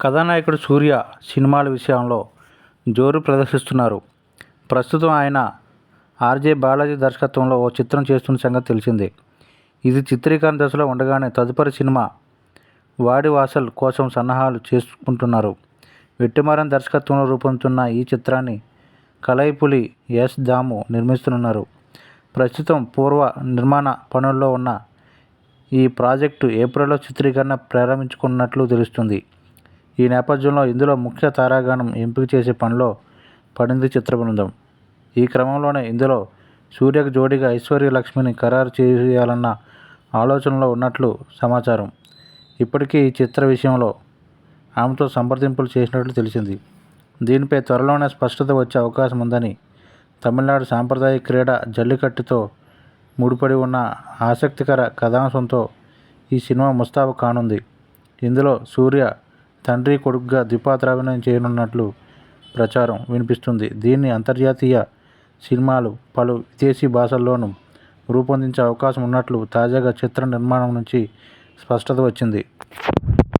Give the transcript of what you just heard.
కథానాయకుడు సూర్య సినిమాల విషయంలో జోరు ప్రదర్శిస్తున్నారు. ప్రస్తుతం ఆయన ఆర్జే బాలాజీ దర్శకత్వంలో ఓ చిత్రం చేస్తున్న సంగతి తెలిసిందే. ఇది చిత్రీకరణ దశలో ఉండగానే తదుపరి సినిమా వాడి వాసల్ కోసం సన్నాహాలు చేసుకుంటున్నారు. వెట్టిమారం దర్శకత్వంలో రూపొందుతున్న ఈ చిత్రాన్ని కలైపులి ఎస్ దాము నిర్మిస్తున్నారు. ప్రస్తుతం పూర్వ నిర్మాణ పనుల్లో ఉన్న ఈ ప్రాజెక్టు ఏప్రిల్లో చిత్రీకరణ ప్రారంభించుకున్నట్లు తెలుస్తుంది. ఈ నేపథ్యంలో ఇందులో ముఖ్య తారాగణం ఎంపిక చేసే పనిలో పడింది చిత్ర బృందం ఈ క్రమంలోనే ఇందులో సూర్యకు జోడీగా ఐశ్వర్య లక్ష్మిని ఖరారు చేయాలన్న ఆలోచనలో ఉన్నట్లు సమాచారం. ఇప్పటికీ ఈ చిత్ర విషయంలో ఆమెతో సంప్రదింపులు చేసినట్లు తెలిసింది. దీనిపై త్వరలోనే స్పష్టత వచ్చే అవకాశం ఉందని తమిళనాడు సాంప్రదాయ క్రీడ జల్లికట్టుతో ముడిపడి ఉన్న ఆసక్తికర కథాంశంతో ఈ సినిమా ముస్తాబు కానుంది. ఇందులో సూర్య తండ్రి కొడుకుగా ద్విపాత్రాభినయం చేయనున్నట్లు ప్రచారం వినిపిస్తుంది. దీన్ని అంతర్జాతీయ సినిమాలు పలు విదేశీ భాషల్లోనూ రూపొందించే అవకాశం ఉన్నట్లు తాజాగా చిత్ర నిర్మాణం నుంచి స్పష్టత వచ్చింది.